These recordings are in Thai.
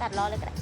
ตัดล้อเลยก็ได้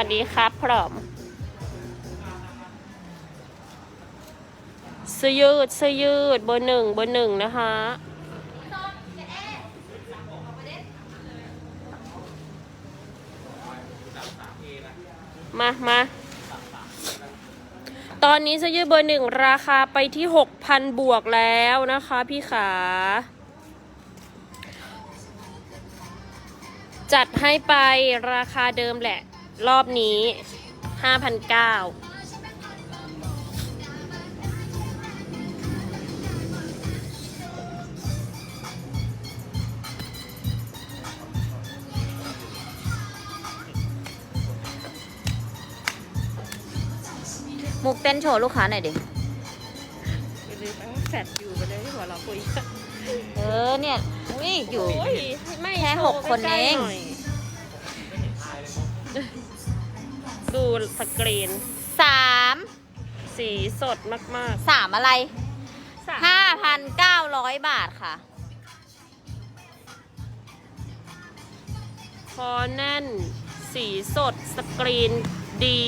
วัสดีครับพร้อมเสื้อยืดเสื้อยืดเบอร์หนึ่งเบอร์หนึ่งนะคะมามาตอนนี้เสื้อยืดเบอร์หนึ่งราคาไปที่หกพันบวกแล้วนะคะพี่ขา จัดให้ไปราคาเดิมแหละ รอบนี้ห้าพันเก้ามุกเต้นโชว์ลูกค้าหน่อยดิแฟดอยู่ไปเลยที่หัวเราคุยเออเนี่ยอุ้ยอยู่โอ้ยไม่แค่โชว์หกคนใกล้ๆเอง หน่ย ดูสกรีน สามสีสดมากสามอะไรๆสามห้าพันเก้าร้อยบาทค่ะ คอแน่น สีสดสกรีนดี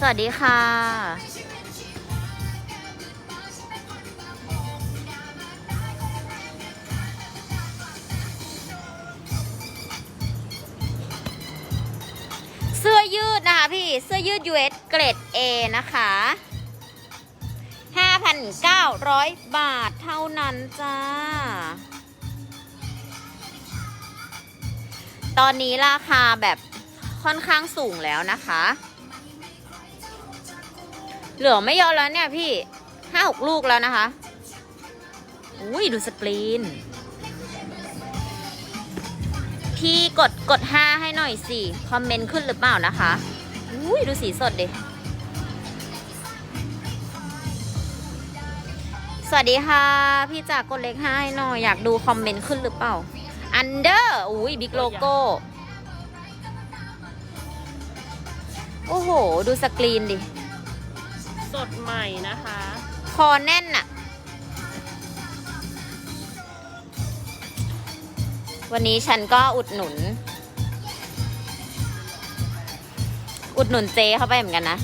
สวัสดีค่ะ ยืดนะคะพี่เสื้อยืด US เกรด A นะคะ 5,900 บาทเท่านั้นจ้า ตอนนี้ราคาแบบค่อนข้างสูงแล้วนะคะ เหลือไม่เยอะแล้วเนี่ยพี่ห้าหกลูกแล้วนะคะ อุ้ยดูสกรีน พี่กดกดห้าให้หน่อยสิ คอมเมนต์ขึ้นหรือเปล่านะคะอุ้ยดูสีสดดิ สวัสดีค่ะ พี่จากกดเล็กห้าให้หน่อย อยากดูคอมเมนต์ขึ้นหรือเปล่า อันเดอร์อุ้ยบิ๊กโลโก้ โอ้โห ดูสกรีนดิ สดใหม่นะคะ คอแน่นอะ วันนี้ฉันก็อุดหนุน อุดหนุนเจเข้าไปเหมือนกันนะ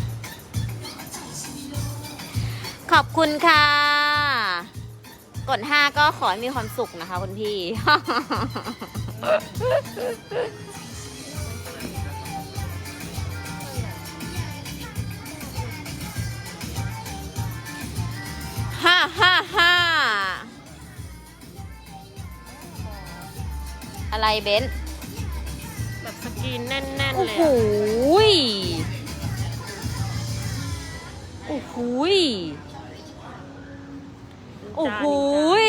ขอบคุณค่ะ กดห้าก็ขอให้มีความสุขนะคะคุณพี่ห้าห้าห้า อะไรเบนซ์แบบสกรีนแน่นโอ้ๆเลยโหอะยโอ้โหยโอ้โหย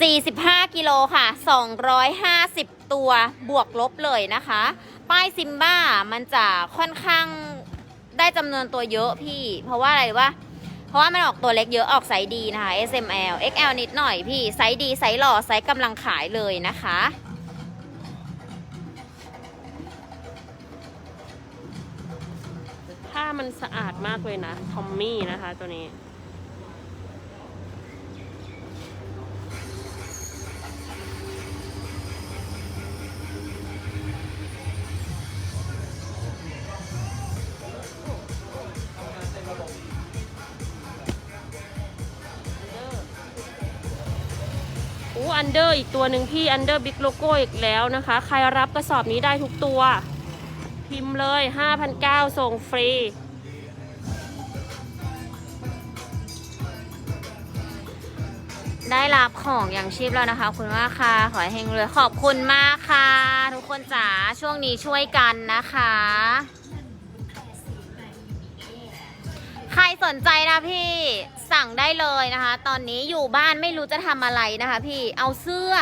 สี่สิบห้ากิโลค่ะสองร้อยห้าสิบตัวบวกลบเลยนะคะ ป้ายซิมบ้ามันจะค่อนข้างได้จำนวนตัวเยอะพี่ เพราะว่าอะไรวะเพ ราะว่ามันออกตัวเล็กเยอะออกไซส์ดีนะคะ S M L X L นิดหน่อยพี่ไซส์ดีไซส์หล่อไซส์กำลังขายเลยนะคะผ้ามันสะอาดมากเลยนะทอมมี่นะคะตัวนี้ อันเดอร์อีกตัวหนึ่งพี่อันเดอร์บิ๊กโลโก้อีกแล้วนะคะ ใครรับกระสอบนี้ได้ทุกตัว พิมพ์เลย 5,900 ส่งฟรี ได้รับของอย่างชีพแล้วนะคะ คุณมาค่ะ ขอให้เฮงเลยขอบคุณมากค่ะ ทุกคนจ๋าช่วงนี้ช่วยกันนะคะ ใครสนใจนะพี่สั่งได้เลยนะคะ ตอนนี้อยู่บ้านไม่รู้จะทำอะไรนะคะ พี่เอาเสื้อ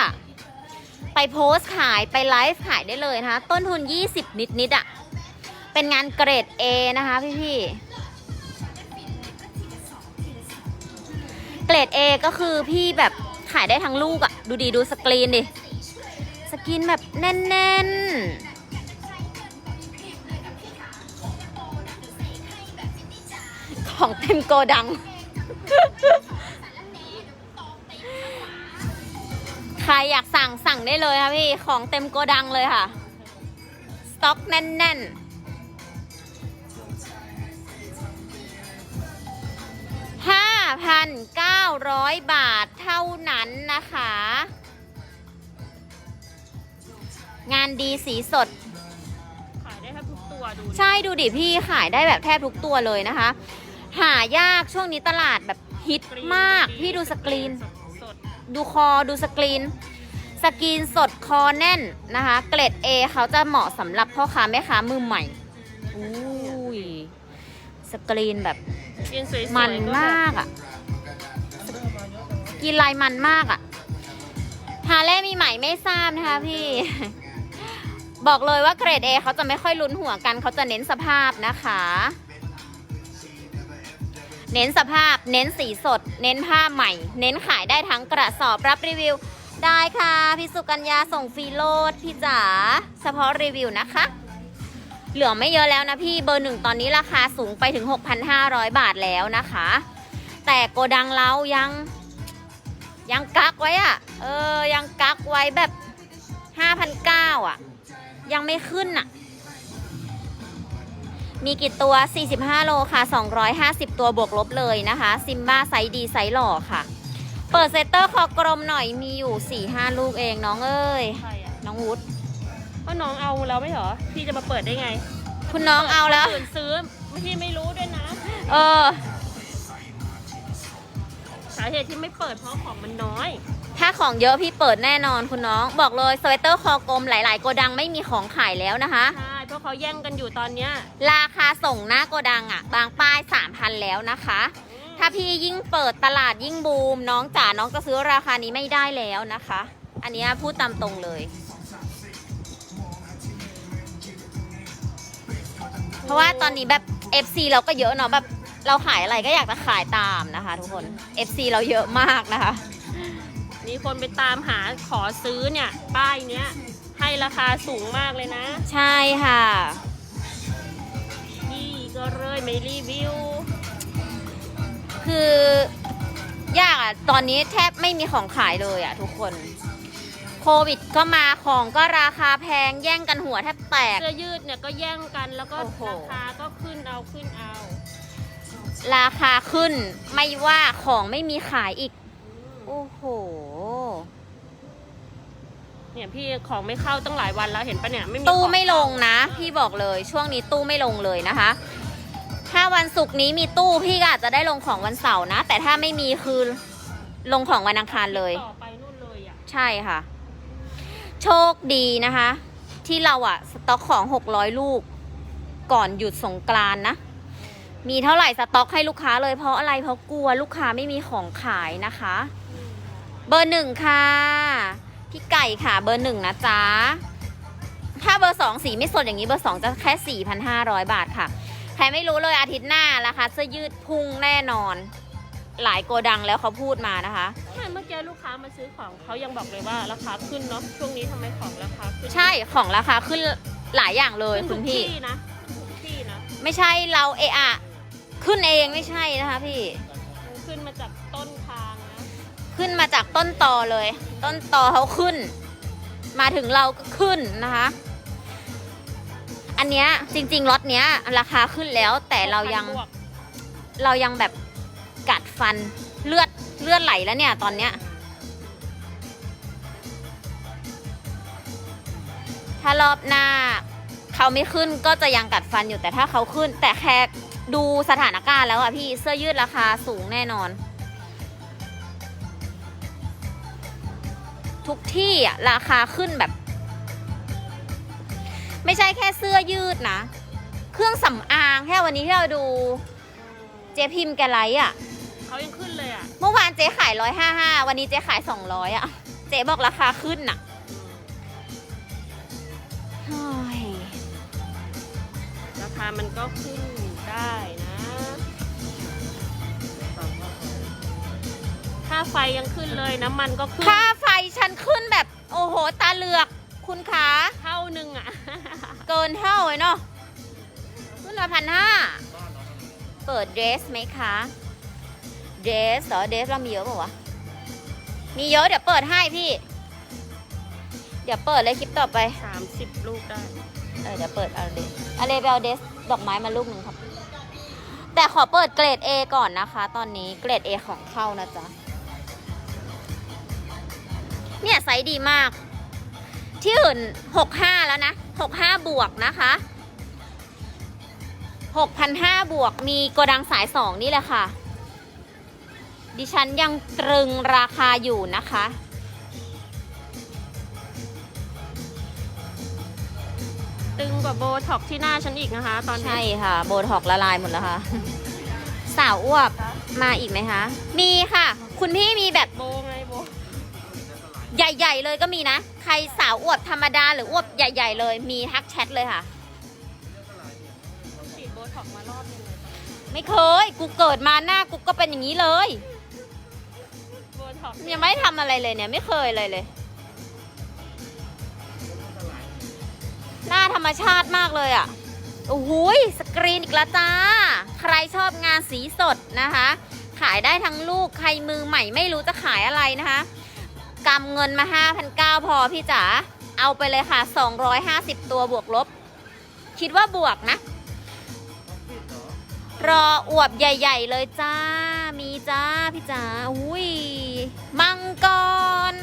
ไปโพสต์ขายไปไลฟ์ขายได้เลยนะคะ ต้นทุน 20 นิดนิดๆอะ่ะ เป็นงานเกรด A นะคะพี่พี่ๆเกรด A ก็คือพี่แบบขายได้ทั้งลูกอะ่ะ ดูดีดูสกรีนดิ สกรีนแบบแน่นๆ ของเต็มโกดัง ใครอยากสั่งสั่งได้เลยค่ะพี่ ของเต็มโกดังเลยค่ะ สต็อกแน่นๆ5,900บาทเท่านั้นนะคะ งานดีสีสดขายได้แทบทุกตัวดูใช่ดูดิพี่ขายได้แบบแทบทุกตัวเลยนะคะ หายากช่วงนี้ตลาดแบบฮิตมาก พี่ดูสกรีน สดดูคอดูสกรีน สกรีนสดคอแน่นนะคะ เกรด A เขาจะเหมาะสำหรับพ่อค้าแม่ค้ามือใหม่อุ้ยสกรีนแบบๆกินสวยๆมันก็แบบมากอะ่ะ กินลายมันมากอะ่ะฮาเล่มีใหม่ไม่ทราบนะคะพี่ บอกเลยว่าเกรด A เขาจะไม่ค่อยลุ้นหัวกัน เขาจะเน้นสภาพนะคะ เน้นสภาพ เน้นสีสด เน้นผ้าใหม่ เน้นขายได้ทั้งกระสอบรับรีวิว ได้ค่ะพี่สุกัญญาส่งฟรีโลดพี่จ๋าเฉพาะรีวิวนะคะ เหลือไม่เยอะแล้วนะพี่เบอร์หนึ่งตอนนี้ราคาสูงไปถึง 6,500 บาทแล้วนะคะ แต่โกดังเรายัง ยังกักไว้อะเออ ยังกักไว้แบบ5,900อะ ยังไม่ขึ้นอะ มีกี่ตัว 45 โลค่ะ 250 ตัวบวกลบเลยนะคะ ซิมบ้าไซส์ดีไซส์หล่อค่ะ เปิดเซตเตอร์คอกลมหน่อยมีอยู่ 4-5 ลูกเองน้องเอ้ย ใครอะน้องวุฒก็น้องเอาแล้วไม่เหรอ พี่จะมาเปิดได้ไงคุณน้องเอาแล้ว คนอื่นซื้อพี่ไม่รู้ด้วยนะ เออ สาเหตุที่ไม่เปิดเพราะของมันน้อย ถ้าของเยอะพี่เปิดแน่นอนคุณน้อง บอกเลยสเวตเตอร์คอกลมหลาย ๆ โกดังไม่มีของขายแล้วนะคะ ใช่ เพราะเขาแย่งกันอยู่ตอนเนี้ยราคาส่งหน้าโกดังอะ่ะ บางป้าย 3,000 แล้วนะคะ ถ้าพี่ยิ่งเปิดตลาดยิ่งบูม น้องจ๋าน้องจะซื้อราคานี้ไม่ได้แล้วนะคะ อันเนี้ยพูดตามตรงเลย เพราะว่าตอนนี้แบบ FC เราก็เยอะเนาะแบบเราขายอะไรก็อยากจะขายตามนะคะ ทุกคน FC เราเยอะมากนะคะ มีคนไปตามหาขอซื้อเนี่ย ป้ายเนี้ย ให้ราคาสูงมากเลยนะใช่ค่ะพี่ก็เลยไม่รีวิว คือยากอะตอนนี้แทบไม่มีของขายเลยอะทุกคน โควิดก็มาของก็ราคาแพงแย่งกันหัวแทบแตก เสื้อยืดเนี่ยก็แย่งกันแล้วก็โอ้โห ราคาก็ขึ้นเอาขึ้นเอาราคาขึ้นไม่ว่าของไม่มีขายอีก โอ้โห เนี่ยพี่ของไม่เข้าตั้งหลายวันแล้วเห็นปะเนี่ยไม่มีตู้ของไม่ลงนะ พี่บอกเลยช่วงนี้ตู้ไม่ลงเลยนะคะ ถ้าวันศุกร์นี้มีตู้พี่ก็อาจจะได้ลงของวันเสาร์นะ แต่ถ้าไม่มีคือลงของวันอังคารเลย ต่อไปนู่นเลยอะใช่ค่ะ โชคดีนะคะ ที่เราอะสต็อกของ600ลูก ก่อนหยุดสงกรานต์นะ มีเท่าไหร่สต็อกให้ลูกค้าเลยเพราะอะไรเพราะกลัวลูกค้าไม่มีของขายนะคะ เบอร์หนึ่งค่ะ พี่ไก่ค่ะเบอร์หนึ่งนะจ๊ะ ถ้าเบอร์สองสีไม่สดอย่างนี้เบอร์สองจะแค่4,500บาทค่ะ ใครไม่รู้เลยอาทิตย์หน้าราคาเสื้อยืดพุ่งแน่นอน หลายโกดังแล้วเขาพูดมานะคะ ใช่เมื่อกี้ลูกค้ามาซื้อของเขายังบอกเลยว่าราคาขึ้นเนาะช่วงนี้ทำไมของราคาขึ้นใช่ของราคาขึ้นหลายอย่างเลยขึ้นคุทุณกพี่ที่นะทุกที่นะไม่ใช่เราเอะอะขึ้นเองไม่ใช่นะคะพี่ มันขึ้นมาจากต้นทางนะ ขึ้นมาจากต้นตอเลย ต้นตอเขาขึ้น มาถึงเราก็ขึ้นนะคะ อันเนี้ยจริงๆรถเนี้ย ราคาขึ้นแล้วแต่เรายังเรายังแบบกัดฟันเลือดเลือดไหลแล้วเนี่ยตอนเนี้ย ถ้ารอบหน้าเขาไม่ขึ้นก็จะยังกัดฟันอยู่แต่ถ้าเขาขึ้น แต่แค่ดูสถานการณ์แล้วอะพี่เสื้อยืดราคาสูงแน่นอน ทุกที่อะราคาขึ้นแบบ ไม่ใช่แค่เสื้อยืดนะ เครื่องสำอางแค่วันนี้ที่เราดูเจ๊พิมพ์แกไลท์อะเขายังขึ้นเลยอะเมื่อวานเจ๊ขายร้อยห้าห้าวันนี้เจ๊ขายสองร้อยอะเจ๊บอกราคาขึ้นอะเฮ้ยราคามันก็ขึ้นได้ ไฟยังขึ้นเลยน้ำมันก็ขึ้น ค่าไฟฉันขึ้นแบบ โอ้โห ตาเหลือก คุณคะเท่านึงอะ เกินเท่าเลยเนาะขึ้นมาพันห้าเปิดเดรสไหมคะเดรสเหรอเดรสเรามีเยอะเปล่าวะ มีเยอะเดี๋ยวเปิดให้พี่ เดี๋ยวเปิดเลยคลิปต่อไป 30 ลูกได้ เออเดี๋ยวเปิดเอาเดสอะไรไปเอาเดสดอกไม้มาลูกหนึ่งครับ แต่ขอเปิดเกรด A ก่อนนะคะ ตอนนี้เกรด A ของเข้านะจ๊ะ เนี่ยไซส์ดีมาก ที่อื่น65แล้วนะ65บวกนะคะ6,500บวกมีโกดังสาย2นี่แหละค่ะ ดิฉันยังตรึงราคาอยู่นะคะตึงกว่าโบท็อกที่หน้าฉันอีกนะคะ ตอนนี้ ใช่ค่ะ โบท็อกละลายหมดแล้วค่ะ สาวอ้วบมาอีกไหมคะ มีค่ะ คุณพี่มีแบบโบไงโบ ใหญ่ ๆ เลยก็มีนะ ใครสาวอวบธรรมดาหรืออวบใหญ่ ๆ เลยมีทักแชทเลยค่ะ ฉีดโบท็อกมารอบนึงเลยไม่เคย กูเกิดมาหน้ากูก็เป็นอย่างนี้เลย โบท็อกยังไม่ทำอะไรเลยเนี่ย ไม่เคยเลยเลย หน้าธรรมชาติมากเลยอะ่ะโอ้โหยสกรีนอีกแล้วจ้า ใครชอบงานสีสดนะคะ ขายได้ทั้งลูกใครมือใหม่ไม่รู้จะขายอะไรนะคะ กำเงินมา 5,900 พอพี่จ๋า เอาไปเลยค่ะ 250 ตัวบวกลบ คิดว่าบวกนะ รออวบใหญ่ ๆ เลยจ้า มีจ้าพี่จ๋า อุ้ย มังกร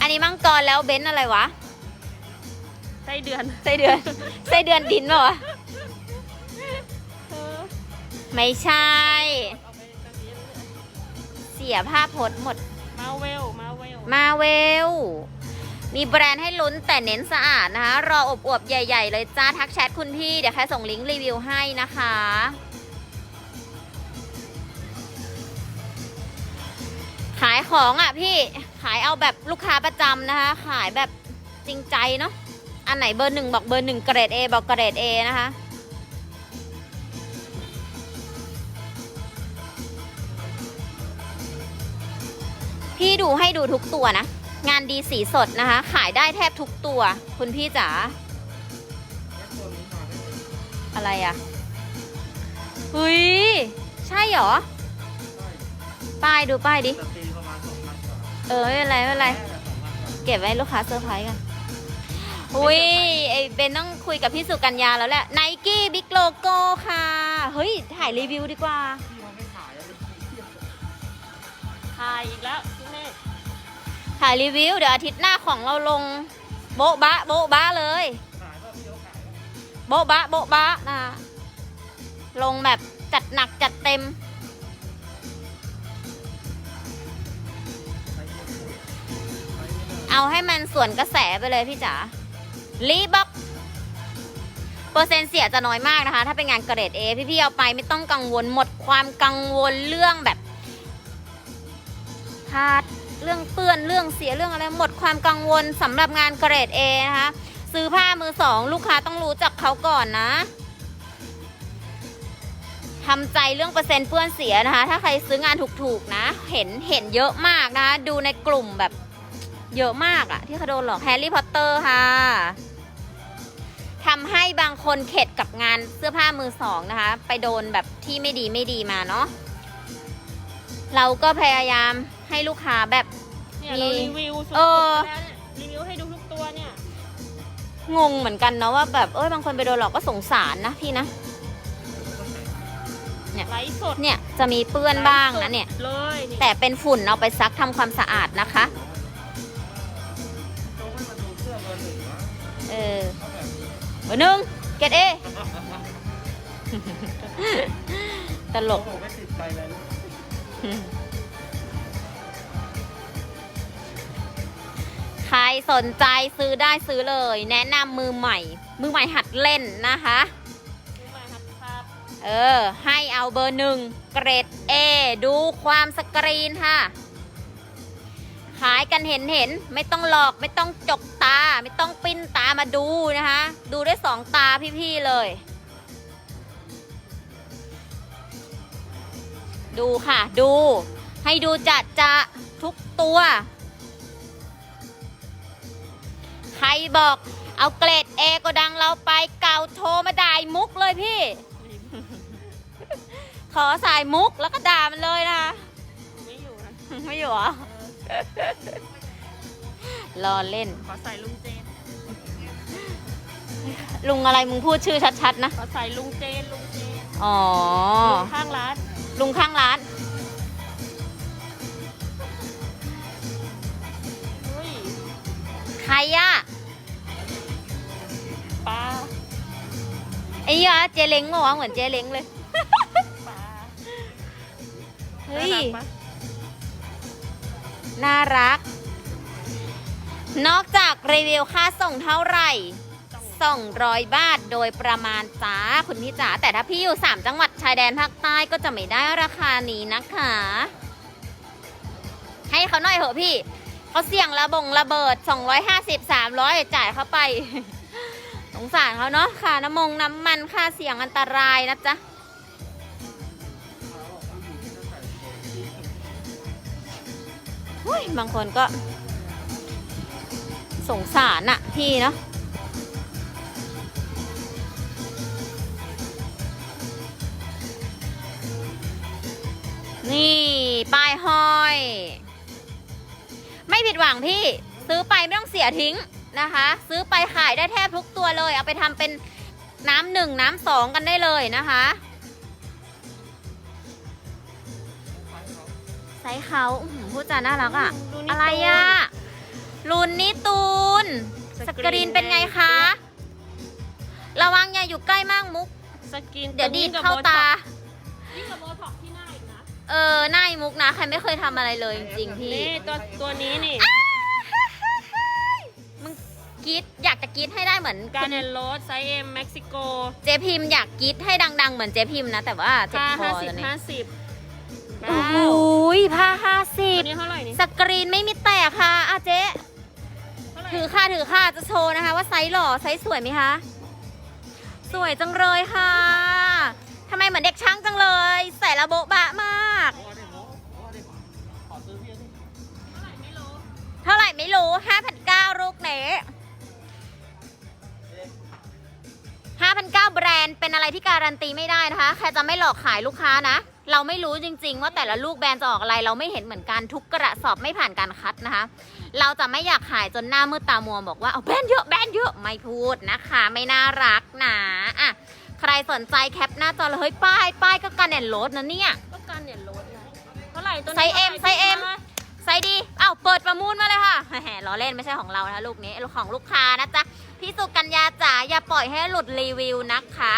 อันนี้มังกรแล้วเบนซ์อะไรวะ ไส้เดือน ไส้เดือน ไส้เดือนดินเปล่าวะเออไม่ใช่ สียภาพพจน์หมด มาเวล มาเวล มาเวล มีแบรนด์ให้ลุ้นแต่เน้นสะอาดนะคะ รออบอวบๆใหญ่ ๆ เลยจ้า ทักแชทคุณพี่ เดี๋ยวแค่ส่งลิงก์รีวิวให้นะคะ ขายของอะพี่ขายเอาแบบลูกค้าประจำนะคะ ขายแบบจริงใจเนาะอันไหนเบอร์หนึ่งบอกเบอร์หนึ่งเกรด A บอกเกรด A นะคะ พี่ดูให้ดูทุกตัวนะ งานดีสีสดนะคะ ขายได้แทบทุกตัว คุณพี่จ๋าอะไรอะเฮ้ยใช่เหรอ ป้ายดูป้ายดิ เออ ไม่เป็นไรไม่เป็นไร เก็บไว้ให้ลูกค้าเซอร์ไพรส์กันอุ้ยไอเบนต้องคุยกับพี่สุกัญญาแล้วแหละไนกี้บิ๊กโลโก้ค่ะ เฮ้ย ถ่ายรีวิวดีกว่า ถ่ายอีกแล้วพี่เมฆถ่ายรีวิว เดี๋ยวอาทิตย์หน้าของเราลง โบ๊ะบะ โบ๊ะบะเลย โบ๊ะบะ โบ๊ะบะนะคะลงแบบจัดหนักจัดเต็ม เอาให้มันส่วนกระแสไปเลยพี่จ๋ารีบ็อกเปอร์เซ็นต์เสียจะน้อยมากนะคะ ถ้าเป็นงานเกรด A พี่ๆเอาไปไม่ต้องกังวลหมดความกังวลเรื่องแบบ ขาดเรื่องเปื้อนเรื่องเสียเรื่องอะไรหมดความกังวลสำหรับงานเกรด A นะคะ ซื้อผ้ามือสอง ลูกค้าต้องรู้จักเขาก่อนนะทำใจเรื่องเปอร์เซ็นต์เปื้อนเสียนะคะ ถ้าใครซื้องานถูกๆนะ เห็นเห็นเยอะมากนะคะ ดูในกลุ่มแบบเยอะมากอะที่เขาโดนหลอกแฮร์รี่พอตเตอร์ค่ะทำให้บางคนเข็ดกับงานเสื้อผ้ามือสองนะคะ ไปโดนแบบที่ไม่ดีไม่ดีมาเนาะเราก็พยายาม ให้ลูกค้าแบบมีรีวิวสุดๆแล้วยรีวิวให้ดูทุกตัวเนี่ย งงเหมือนกันเนาะว่าแบบเอ้ยบางคนไปโดนหลอกก็สงสารนะพี่นะ ไลฟ์สเนี่ยจะมีเปื้อนบ้างนะเนี่ยยแต่เป็นฝุ่นเอาไปซักทำความสะอาดนะคะ เออเบอร์หนึ่งเกตเอ ตลก รสนใจซื้อได้ซื้อเลย แนะนำมือใหม่ มือใหม่หัดเล่นนะคะ เออ ให้เอาเบอร์หนึ่งเกรด A ดูความสกรีนค่ะ ขายกันเห็นเห็น ไม่ต้องหลอกไม่ต้องจกตา ไม่ต้องปิ้นตามาดูนะคะ ดูได้สองตาพี่ๆเลย ดูค่ะ ดู ให้ดูจะจะทุกตัว รบอก เอาเกรด A ก็ดังเราไปเก่าโทรมาด่ายมุกเลยพี่ ขอสายมุกแล้วก็ด่ามันเลยนะคะ ไม่อยู่นะไม่อยู่เหรอ รอเล่น ขอใส่ลุงเจนลุงอะไรมึงพูดชื่อชัดๆนะ ขอใส่ลุงเจนลุงเจนอ๋อ ลุงข้างร้านลุงข้างร้านเฮ้ย ใครอะ ปลาไอ้ยะเจเล้งบอกว่าเหมือนเจเล้งเลย ปลาเฮ้ย น่ารักปะน่ารัก นอกจากรีวิวค่าส่งเท่าไหร่ 200 บาทโดยประมาณจ้าคุณพี่จ๋าแต่ถ้าพี่อยู่ 3 จังหวัดชายแดนภาคใต้ก็จะไม่ได้ราคานี้นะคะ ให้เขาหน่อยเหอะพี่ เขาเสี่ยงระบงระเบิด 250 300 จ่ายเข้าไป สงสารเขาเนาะค่าน้ำมงน้ำมันค่าเสี่ยงอันตรายนะจ๊ะอุ้ยบางคนก็ สงสารอะพี่เนาะนี่ ป้ายห้อย ไม่ผิดหวังพี่ ซื้อไปไม่ต้องเสียทิ้ง นะคะ ซื้อไปขายได้แทบทุกตัวเลย เอาไปทำเป็นน้ำหนึ่งน้ำสองกันได้เลยนะคะไซส์เขาอื้อหือพูดจาน่ารักอะดูนี่อะไรอะลุนนี่ตูน สกรีนเป็นไงคะ ระวังอย่าอยู่ใกล้มากมุก สกินเดี๋ยวดีดเข้าตายิ่งกับโบท็อกซ์ที่หน้าอีกนะ เออหน้าไอ้มุกนะ ใครไม่เคยทำอะไรเลยจริงๆพี่ นี่ตัวตัวนี้นี่มึง กีดอยากจะกีดให้ได้เหมือนการเนลโรสไซเอ็มเม็กซิโกเจพิมอยากกีดให้ดัง ๆ เหมือนเจพิมนะ แต่ว่าเจ็ผ้าห้าสิบอนนห้าสิบโอ้ยหผ้าห้าสิบนี้เท่าไหร่นี่สกรีนไม่มีแตกค่ะอาเจ๊ถือค่าถือค่าจะโชว์นะคะ ว่าไซส์หล่อไซส์สวยไหมคะ สวยจังเลยค่ะทำไมเหมือนเด็กช่างจังเลย ใส่ระโบะบะมาก เท่าไหร่ไม่รู้ห้าพันเก้าลูกเนะ 5,009แบรนด์เป็นอะไรที่การันตีไม่ได้นะคะ ใครจะไม่หลอกขายลูกค้านะ เราไม่รู้จริง ๆ ว่าแต่ละลูกแบรนด์จะออกอะไร เราไม่เห็นเหมือนกันทุกกระสอบไม่ผ่านการคัดนะคะ เราจะไม่อยากขายจนหน้ามืดตามัวบอกว่าเอาแบรนด์เยอะแบรนด์เยอะไม่พูดนะคะ ไม่น่ารักนะอะใครสนใจแคปหน้าจอเลยเฮ้ยป้ายป้ายก็การแอนโลดนะเนี่ย ก็การเนี่ยลดนะเท่าไหร่ตัวไซส์เอ็มไซส์เอ็ม ซส์ดี เอ้าเปิดประมูลมาเลยค่ะแหมล้อเล่นไม่ใช่ของเรานะลูกนี้ของลูกค้านะจ๊ะ พี่สุกัญญาจ๋าอย่าปล่อยให้หลุดรีวิวนะคะ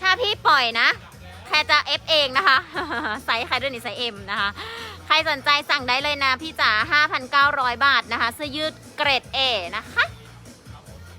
ถ้าพี่ปล่อยนะแค่จะเอฟเองนะคะ ไซส์ใครด้วยนี่ไซส์ M นะคะ ใครสนใจสั่งได้เลยนะพี่จ๋า5,900 บาทนะคะเสื้อยืดเกรด A นะคะ